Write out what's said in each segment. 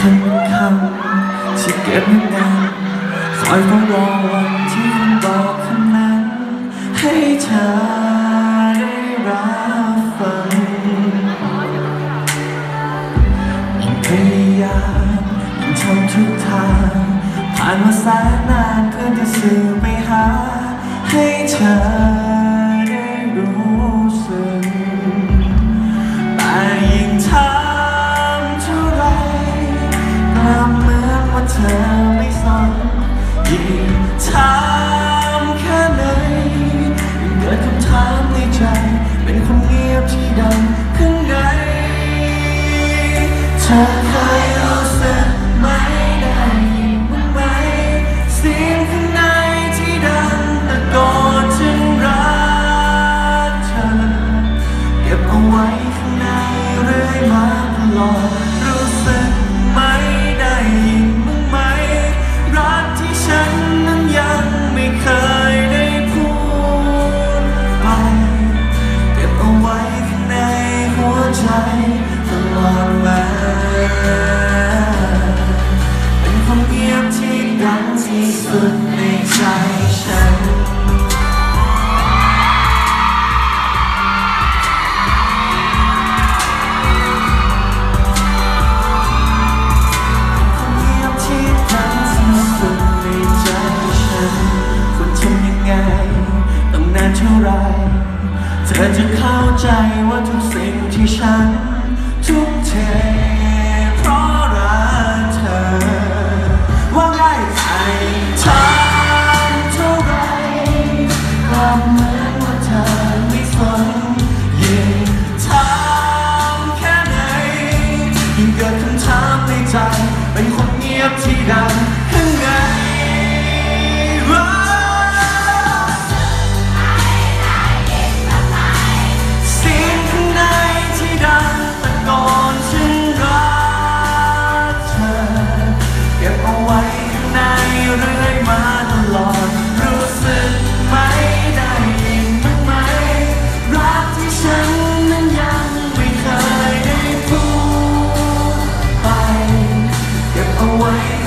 คำคำที่เก็บนานคอยเฝ้ารอวันที่คุณบอกคำนั้น ให้เธอได้รับฟังยิ่งพยายามยิ่งทำทุกทาง ผ่านมาแสนนานเพื่อจะสื่อไปหา ให้เธอ ที่สุดในใจฉัน คนเดียวที่ทันที่สุดในใจฉันควทำยังไง ต้องนานเท่าไร เธอจะเข้าใจว่าทุกสิ่งที่ฉัน ทุกเท away.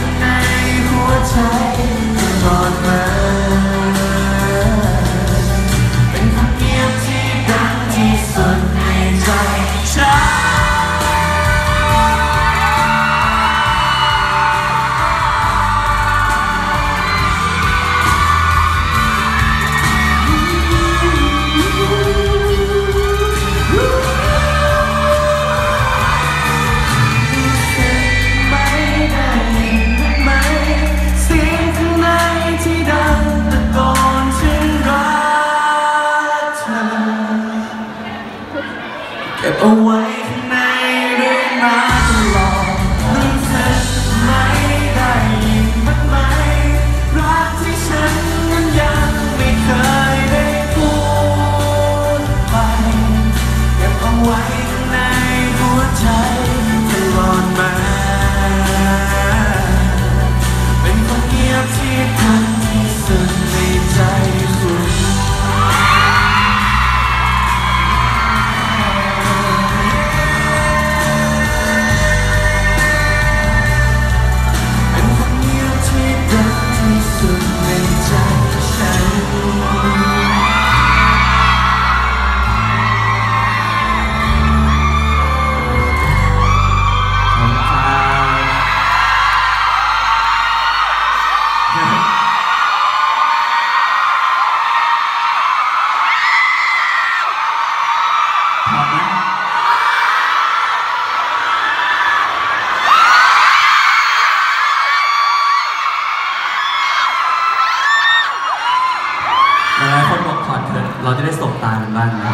ตากันบ้างนะ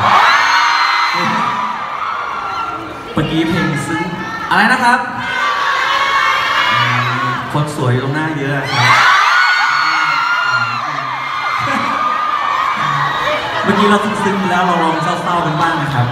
เมื่อกี้เพลงซื้ออะไรนะครับ คนสวยตรงหน้าเยอะครับเมื่อกี้เราซึ้งๆแล้วเราลองเศร้าๆกันบ้างนะครับ